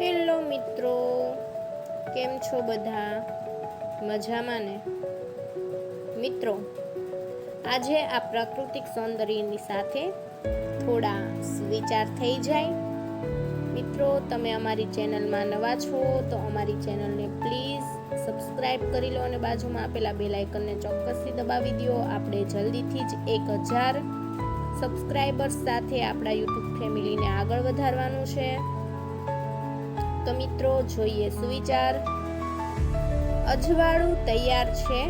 Hello મિત્રો, કેમ છો બધા? મજામાં ને? મિત્રો, આજે આ પ્રાકૃતિક સૌંદર્યની સાથે થોડા વિચાર થઈ જાય. મિત્રો, તમે અમારી ચેનલમાં નવા છો, તો અમારી ચેનલને પ્લીઝ સબસ્ક્રાઇબ કરી લો અને બાજુમાં આપેલા બે લાઇકનને ચોક્કસથી દબાવી દો. આપણે જલ્દીથી જ એક હજાર સબસ્ક્રાઇબર્સ સાથે આપણા યુટ્યુબ ફેમિલીને આગળ વધારવાનું છે. તો મિત્રો, જોઈએ સુવિચાર અજવાળું તૈયાર છે,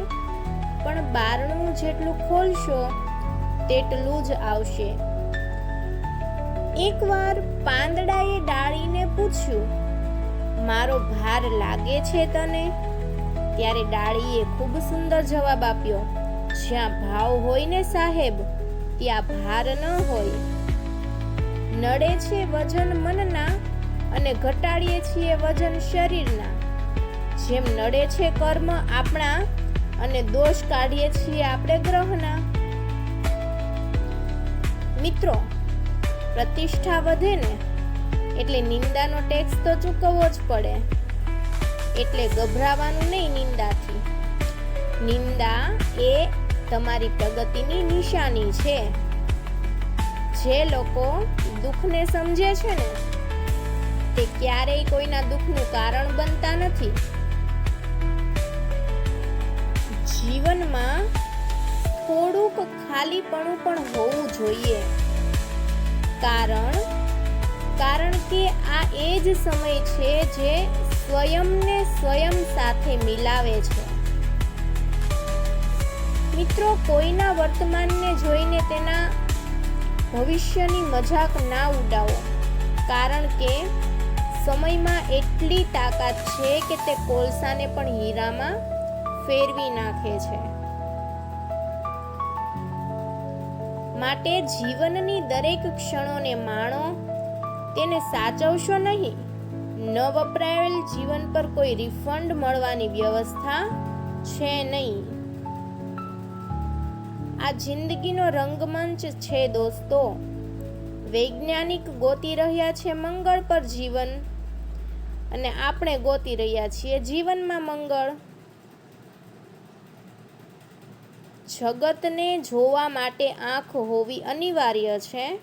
પણ બારણું જેટલું ખોલશો, તેટલું જ આવશે. એકવાર પાંદડાએ ડાળીને પૂછ્યું, મારો ભાર લાગે છે તને? ત્યારે ડાળીએ ખૂબ સુંદર જવાબ આપ્યો, જ્યાં ભાવ હોય ને સાહેબ, ત્યાં ભાર ન હોય. નડે છે વજન મનના અને ઘટાડીએ છીએ વજન શરીરના. જેમ નડે છે કર્મ આપણા અને દોષ કાઢીએ છીએ આપણે ગ્રહના. મિત્રો, પ્રતિષ્ઠા વધે ને એટલે નિંદાનો ટેક્સ તો ચૂકવવો જ પડે. એટલે ગભરાવાનું નહીં નિંદાથી. નિંદા એ તમારી પ્રગતિની નિશાની છે. જે લોકો દુઃખને સમજે છે ને તે ક્યારેય કોઈના દુઃખનું કારણ બનતા નથી. જીવનમાં થોડુંક ખાલીપણું પણ હોવું જોઈએ. કારણ કારણ કે આ એ જ સમય છે જે સ્વયંને સ્વયં સાથે મિલાવે છે. મિત્રો, કોઈના વર્તમાનને જોઈને તેના ભવિષ્યની મજાક ના ઉડાવો. કારણ કે સમયમાં એટલી તાકાત છે કે તે કોલસાને પણ હીરામાં ફેરવી નાખે છે. માટે જીવનની દરેક ક્ષણોને માણો તેને સાચવશો નહીં. ન વપરાયેલ જીવન પર કોઈ રિફંડ મળવાની વ્યવસ્થા છે નહીં. આ જિંદગીનો રંગમંચ છે દોસ્તો. વૈજ્ઞાનિક ગોતી રહ્યા છે મંગળ પર જીવન અને આપણે ગોતી રહ્યા છીએ જીવનમાં મંગળ. જગતને જોવા માટે આંખ હોવી અનિવાર્ય છે.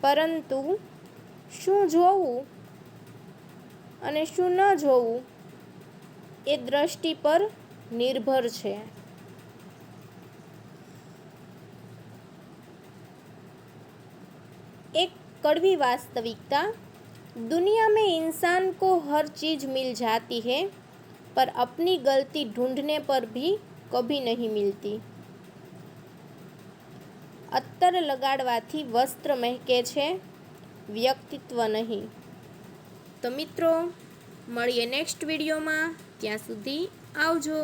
પરંતુ શું જોવું અને શું ન જોવું એ દ્રષ્ટિ પર નિર્ભર છે. એક કડવી વાસ્તવિકતા दुनिया में इंसान को हर चीज मिल जाती है पर अपनी गलती ढूंढने पर भी कभी नहीं मिलती અત્તર લગાડવાથી વસ્ત્ર મહેકે છે વ્યક્તિત્વ નહીં તો મિત્રો મળીએ નેક્સ્ટ વિડીયોમાં ત્યાં સુધી આવજો